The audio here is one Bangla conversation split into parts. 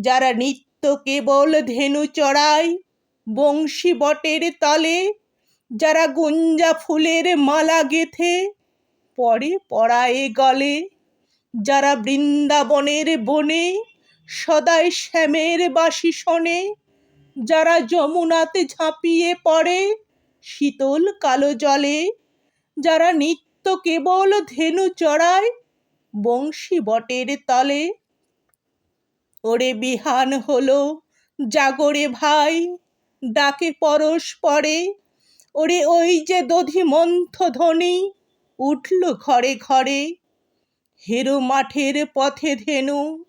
যারা নিত্য কেবল ধেনু চড়ায় বংশী বটের তলে, যারা গুঞ্জা ফুলের মালা গেথে পরে পড়ায় গলে, যারা বৃন্দাবনের বনে সদাই শ্যামের বাসি শোনে, যারা যমুনাতে ঝাঁপিয়ে পড়ে শীতল কালো জলে, যারা নিত্য কেবল ধেনু চড়ায় বংশী বটের তলে। ওরে বিহান হলো জাগরে ভাই, ডাকে পরশ পরে। ওরে ওই যে দধি মন্থ ধ্বনি উঠল ঘরে ঘরে। হেরো মাঠের পথে ধেনু,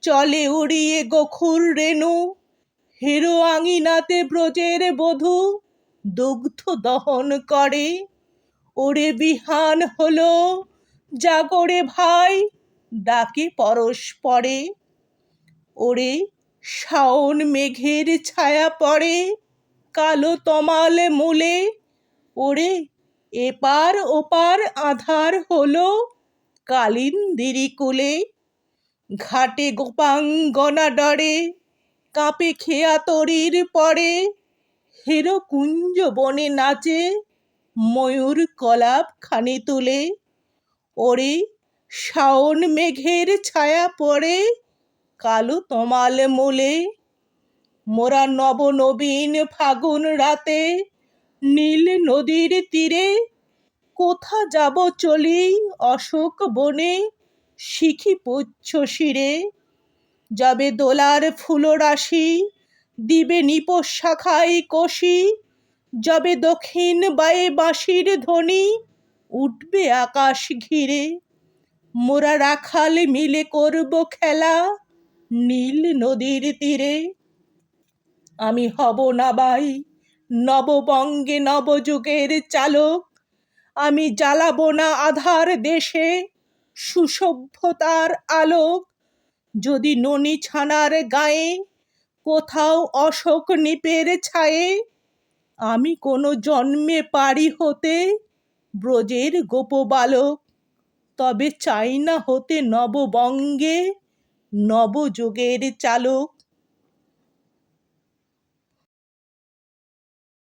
চলে উড়িয়ে গোখুর রেণু। হেরো আঙিনাতে ব্রজের বধূ, দুগ্ধ দহন করে। ওরে বিহান হলো জাগরে ভাই, ডাকে পরশ পড়ে ওরে শাওন মেঘের ছায়া পড়ে কালো তমাল মূলে। ওরে এপার ওপার আধার হলো কালিন্দিরি কুলে। ঘাটে গোপাঙ্গনা ডরে, কাঁপে খেয়া তরির পরে। হেরো কুঞ্জ বনে নাচে, ময়ূর কলাপ খানি তুলে। ওরে শাওন মেঘের ছায়া পড়ে কালো তমাল মূলে। মোরা নব নবীন ফাগুন রাতে। নীল নদীর তীরে কোথা যাব চলি অশোক বনে? শিখি পুচ্ছ শিরে। যাবে দোলার ফুলরাশি দিবে নিপোষ শাখায় কষি। যবে দক্ষিণ বায়ে বাঁশির ধ্বনি, উঠবে আকাশ ঘিরে। মোরা রাখাল মিলে করব খেলা। নীল নদীর তীরে। আমি হব না বাই নববঙ্গে নবযুগের চালক। আমি জ্বালাবো না আধার দেশে সুসভ্যতার আলোক। যদি ননি ছানার গায়ে কোথাও অশোক নিপের ছায়ে, আমি কোনো জন্মে পারি হতে ব্রজের গোপবালক। তবে চাই না হতে নববঙ্গে নবযুগের চালক